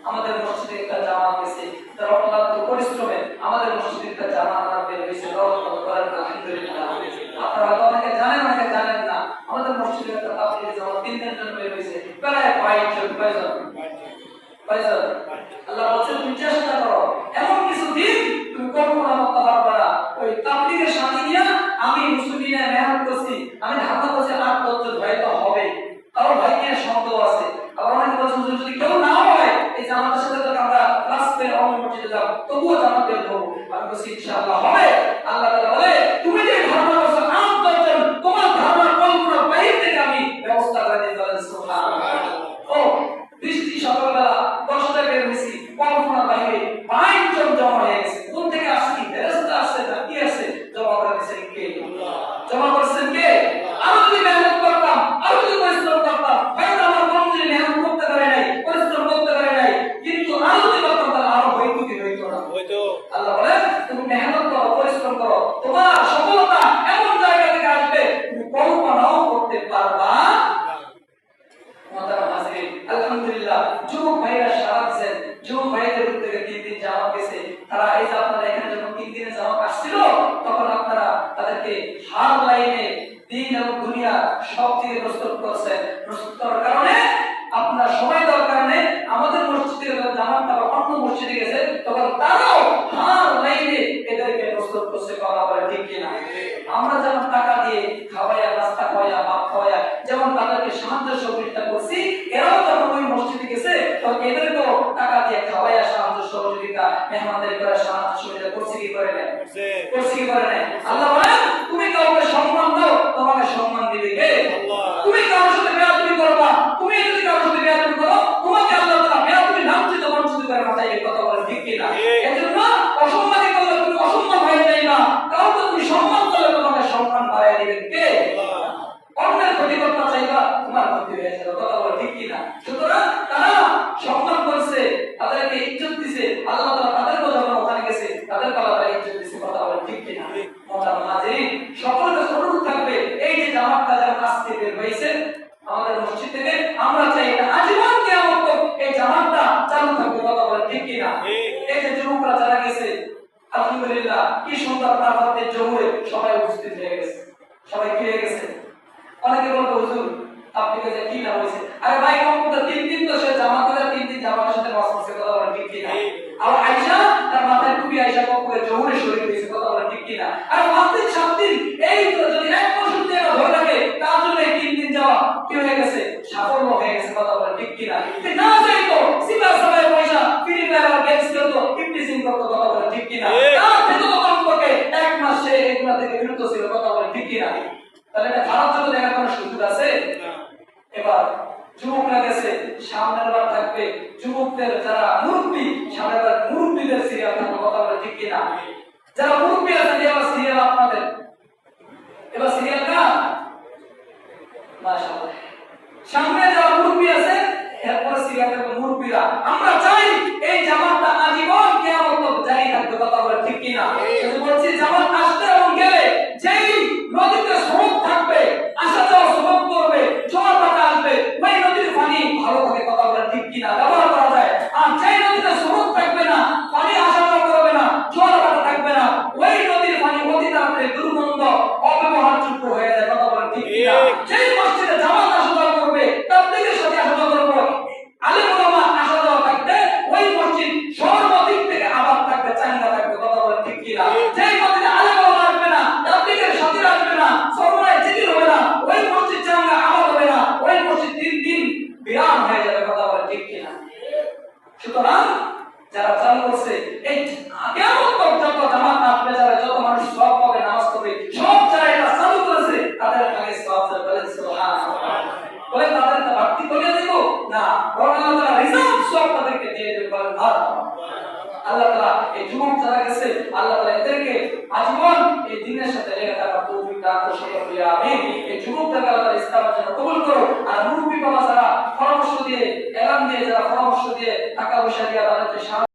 আমাদের মসজিদে একটা জানেন না। আমাদের মসজিদে একটা তাবলীগের জামাত তিন দিন জন্য বের হয়েছে। প্রায় বাইশ জন কয়জন কয়জন আল্লাহ বলছেন তুমি চেষ্টা করো এমন কিছু দিন তুমি কল্পনা করতে পারবে না ওই তাবলীগের সাথে নিয়ে আমি মুসলিমিনে মেহনত করছি আমি ধারণা করছি আট বছর হয়তো হবে কারণ ভাই নিয়ে সন্দেহ আছে আবার অনেক বছর যদি কেউ না হয় এই জামাতের সাথে তো আমরা অন্য মসজিদে যাব তবুও জানাতে দেবো আমি বলছি, ইনশাআল্লাহ হবে। আল্লাহ বলে, তুমি যে ধারণা করছ আট বছর তোমার ধারণা কল্পনা বাইরে থেকে আমি ব্যবস্থা করে দিতে পারি সুবহানাল্লাহ ও বৃষ্টি সকালবেলা দশটা বের হয়েছি কল্পনা বাইরে বাইশ জন জমা হয়ে গেছে কোন থেকে আসছি ফেরেস্তা আসছে না কি আসছে জমা করে দিয়েছেন কে জমা করছেন কে আরও যদি মেহনত করতাম আরও যদি পরিশ্রম করতাম হয়তো আমার মন যদি মেহনত করতে পারে নাই পরিশ্রম করতে পারে নাই কিন্তু আরও যদি করতাম তাহলে আরও হইতো কি হইতো না হয়তো আল্লাহ বলে তুমি মেহনত করো পরিশ্রম করো তোমার সফলতা এমন জায়গা থেকে আসবে তুমি কল্পনাও করতে পারবা মোহতারাম হাজিরিন, আলহামদুলিল্লাহ যুবক ভাইরা সারা দিচ্ছেন যুবক ভাইদের উদ্যোগে তিন দিন জামাত গেছে তারা এই যে আপনারা এখানে যখন তিন দিনে জামাত আসছিল, তখন আপনারা তাদেরকে হার লাইনে দিন এবং দুনিয়া সব দিকে প্রস্তুত করছেন প্রস্তুত করার কারণে আপনার সময় দেওয়ার কারণে আমাদের মসজিদে জামাতটা বা অন্য মসজিদে গেছে, তখন তারাও হার লাইনে এদেরকে প্রস্তুত করছে কথা বলে ঠিক কিনা। আমরা যেমন টাকা দিয়ে খাওয়াইয়া, নাস্তা খাওয়াইয়া, ভাত খাওয়াইয়া, যেমন তাদেরকে সাহায্য সহযোগিতা করছি, এরাও যখন ওই মসজিদে গেছে, তখন এদেরকেও টাকা দিয়ে খাওয়াইয়া সাহায্য সহযোগিতা মেহমানদের করে সাহায্য সহযোগিতা করছে কি করে নেয় করছে। কি করে নেয় আল্লাহ বলেন তুমি কাউকে সম্মান দাও তোমাকে সম্মান দিবে কে? তুমি কারোর সাথে বেয়াদবি করবা তুমি যদি কারোর সাথে বেয়াদবি করো তোমাকে আল্লাহ তাআলা বেয়াদবি লাঞ্ছিত বঞ্চিত করে মাথায় এই কথা বলে ঠিক কিনা? ঠিক। এজন্য অসম্মানি করলে তুমি অসম্মান হয়ে যাই না। কাউকে তুমি সম্মান করলে তোমাকে সম্মান বাড়ায় দিবেন কে? অন্যের ক্ষতি করতে চাইবা তোমার ক্ষতি হয়ে যাবে কথা বলে ঠিক কিনা? সুতরাং তারা সম্মান করছে তাদেরকে ইজ্জত দিছে আল্লাহ তাআলা তাদেরকেও যখন ওখানে গেছে তাদেরকে আল্লাহ তাআলা ইজ্জত দিছে কথা বলে ঠিক কিনা ঠিক। মোহতারাম হাজিরিন সকলের অনুরোধ থাকবে এই যে জামাতটা যেমন আজকে বের হয়েছে আমাদের মসজিদ থেকে আমরা চাই এটা আজীবন কিয়ামত এই জামাতটা চালু থাকবে কথা বলে ঠিক কিনা? এই যে যুবকরা যারা গেছে আলহামদুলিল্লাহ কি সুন্দর প্রাফাতের জহুরে সবাই উপস্থিত হয়ে গেছে সবাই কি গেছে। অনেকে বলতো হুজুর আপনি কাছে কি না হয়েছে? আরে ভাই কম্পিউটার তিন দিন তো সে জামা কিনা। আর পাঁচ দিন সাত দিন এই তো যদি এক বছর দিয়ে না ধরে থাকে তার জন্য এই তিন দিন যাওয়া কি হয়ে গেছে? সাফল্য হয়ে গেছে কথা বলে ঠিক কিনা? না চাইতো সিপার সবাই পয়সা ফ্রি ফায়ার গেমস খেলতো ইপটিজিং করতো কথা বলে ঠিক কিনা। তার ভেতর কমপক্ষে এক মাস সে এগুলা থেকে বিরত ছিল কথা বলে ঠিক কিনা? তাহলে এটা খারাপ জন্য দেখার কোনো সুযোগ আছে? এবার যুবকরা গেছে সামনের বার থাকবে যুবকদের যারা মুরব্বী সামনের বার মুরব্বীদের সিরিয়াল থাকবে কথা বলে ঠিক কিনা যারা মুরব্বী আছেন এবার সিরিয়াল আপনাদের এবার সিরিয়াল কার মাশাআল্লাহ সামনে যারা মুরব্বী আছে এরপরে থাকবে মুরব্বীরা। আমরা চাই এই জামাতটা আজীবন কেমন জারি থাকতে কথা বলে ঠিক কিনা? বলছি জামাত আসতে এবং গেলে যেই নদীতে স্রোত থাকবে আসা যাওয়া স্রোত করবে জোয়ার বাটা আসবে ওই নদীর পানি ভালো থাকে কথা বলে ঠিক কিনা ব্যবহার করা যায় আর যেই নদীতে স্রোত থাকবে না পানি আসা যাওয়া করবে না জোয়ার বাটা থাকবে না ওই নদীর পানি অতি তাড়াতাড়ি দুর্গন্ধ অব্যবহারযোগ্য হয়ে যায় কথা বলে ঠিক কিনা ঠিক। যেই মসজিদে জামাত আসা যাওয়া করবে তাবলীগের সাথে আসা যাওয়া করবে আলেম ওলামা আসা যাওয়া থাকবে ওই মসজিদ সর্বদিক থেকে আবার থাকবে চাঙ্গা থাকবে কথা বলে ঠিক কিনা যেই মসজিদে আলেম ওলামা আসবে না তাবলীগের সাথে আসবে না সর্বদাই জিকির হবে না ওই মসজিদ চাঙ্গা আবার হবে না ওই মসজিদ দিন দিন বিরাম হয়ে যাবে কথা বলে ঠিক কিনা সুতরাং যারা চালু করছে এই কেমন যত জামাত আসবে যারা যত মানুষ সব পাবে নামাজ পড়বে সব যারা এটা চালু করেছে তাদের আগে সব যাবে বলেন সুবহানাল্লাহ বলে তাদের তো ভর্তি করে দেব না বরং আল্লাহ তাআলা তাদেরকে দিয়ে দেবে বলেন মারহাবা। আল্লাহ তাআলা এই যুবক যারা গেছে, আল্লাহ তাআলা এদেরকে আজীবন এই দিনের সাথে লেগে থাকার তৌফিক দান করে সকল বলি আমিন এই যুবকদেরকে আল্লাহ তাআলা ইসলামের কবুল করো আর মুরব্বী বাবা যারা পরামর্শ দিয়ে এলান দিয়ে, যারা পরামর্শ দিয়ে টাকা পয়সা দিয়ে তাদেরকে